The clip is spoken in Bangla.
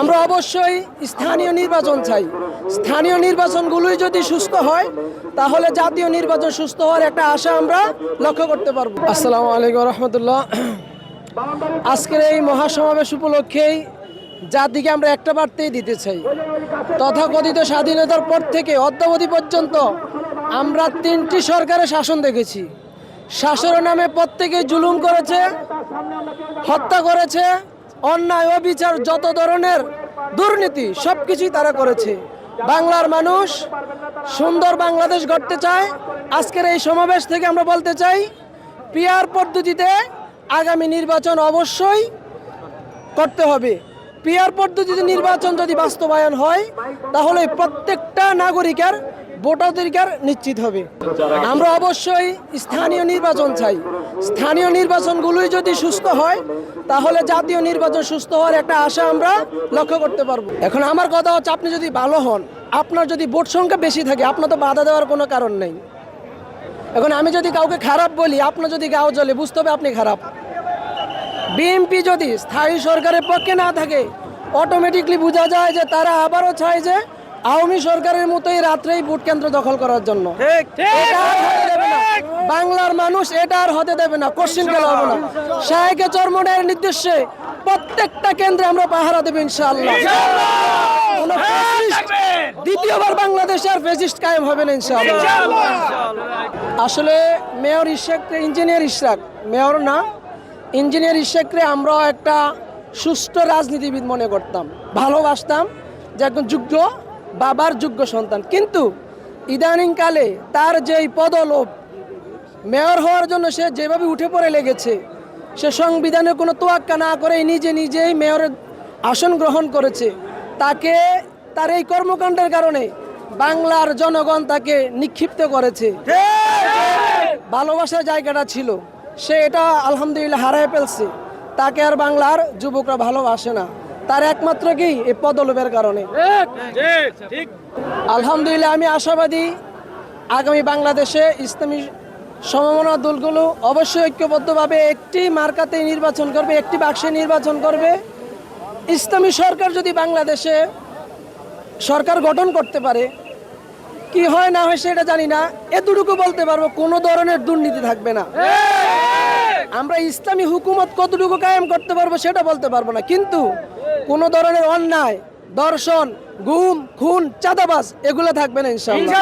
আমরা অবশ্যই স্থানীয় নির্বাচন চাই। স্থানীয় নির্বাচনগুলোই যদি সুস্থ হয়, তাহলে জাতীয় নির্বাচন সুস্থ হওয়ার একটা আশা আমরা লক্ষ্য করতে পারব। আসসালামু আলাইকুম রহমতুল্লাহ। আজকের এই মহাসমাবেশ উপলক্ষেই জাতিকে আমরা একটা বার্তাই দিতে চাই। তথাকথিত স্বাধীনতার পর থেকে অদ্যাবধি পর্যন্ত আমরা তিনটি সরকারের শাসন দেখেছি। শাসনের নামে প্রত্যেকে জুলুম করেছে, হত্যা করেছে অন্যায়, অবিচার, যত ধরনের দুর্নীতি সব কিছুই তারা করেছে। বাংলার মানুষ সুন্দর বাংলাদেশ গড়তে চায়। আজকের এই সমাবেশ থেকে আমরা বলতে চাই, পিয়ার পদ্ধতিতে আগামী নির্বাচন অবশ্যই করতে হবে। পিয়ার পদ্ধতিতে নির্বাচন যদি বাস্তবায়ন হয়, তাহলে প্রত্যেকটা নাগরিকের ভোটাধিকার নিশ্চিত হবে। আমরা অবশ্যই স্থানীয় নির্বাচন চাই। স্থানীয় নির্বাচনগুলোই যদি সুস্থ হয়, তাহলে জাতীয় নির্বাচন সুস্থ হওয়ার একটা আশা আমরা লক্ষ্য করতে পারব। এখন আমার কথা হচ্ছে, আপনি যদি ভালো হন, আপনার যদি ভোট সংখ্যা বেশি থাকে, আপনার তো বাধা দেওয়ার কোনো কারণ নেই। এখন আমি যদি কাউকে খারাপ বলি, আপনার যদি গাও জ্বলে, বুঝতে হবে আপনি খারাপ। বিএনপি যদি স্থায়ী সরকারের পক্ষে না থাকে অটোমেটিকলি বোঝা যায় যে তারা আবারও চায় যে আওয়ামী সরকারের মতোই রাত্রেই ভোট কেন্দ্র দখল করার জন্য। বাংলার মানুষ এটা আর হতে দেবে না। কোশ্চিন গেল হবে না। শাহেকে চর্মনের নির্দেশে প্রত্যেকটা কেন্দ্রে আমরা পাহারা দেবো ইনশাআল্লাহ। দ্বিতীয়বার বাংলাদেশে আর ফেসিস্ট কায়েম হবে না ইনশাআল্লাহ। আসলে মেয়র ইশাকরে ইঞ্জিনিয়ার ইশরাক মেয়র না ইঞ্জিনিয়ার ইশাকরে আমরা একটা সুষ্ঠু রাজনীতিবিদ মনে করতাম। ভালোবাসতাম যে একজন যোগ্য বাবার যোগ্য সন্তান। কিন্তু ইদানিংকালে তার যেই পদলোভ, মেয়র হওয়ার জন্য সে যেভাবে উঠে পড়ে লেগেছে, সে সংবিধানে কোনো তোয়াক্কা না করে নিজে নিজেই মেয়রের আসন গ্রহণ করেছে। তাকে, তার এই কর্মকাণ্ডের কারণে বাংলার জনগণ তাকে নিক্ষিপ্ত করেছে। ভালোবাসার জায়গাটা ছিল, সে এটা আলহামদুলিল্লাহ হারায় ফেলছে। তাকে আর বাংলার যুবকরা ভালোবাসে না। তার একমাত্র কি? এই পদলোভের কারণে। আলহামদুলিল্লাহ আমি আশাবাদী আগামী বাংলাদেশে ইসলামী সমমনা দলগুলো অবশ্যই ঐক্যবদ্ধভাবে একটি মার্কাতে নির্বাচন করবে একটি বাক্সে নির্বাচন করবে। ইসলামী সরকার যদি বাংলাদেশে সরকার গঠন করতে পারে কি হয় না হয় সেটা জানি না এতটুকু বলতে পারব কোনো ধরনের দুর্নীতি থাকবে না। আমরা ইসলামী হুকুমত কতটুকু কায়েম করতে পারব সেটা বলতে পারব না কিন্তু কোনো ধরনের অন্যায় দর্শন গুম খুন চাঁদাবাজ এগুলো থাকবে না ইনশাআল্লাহ।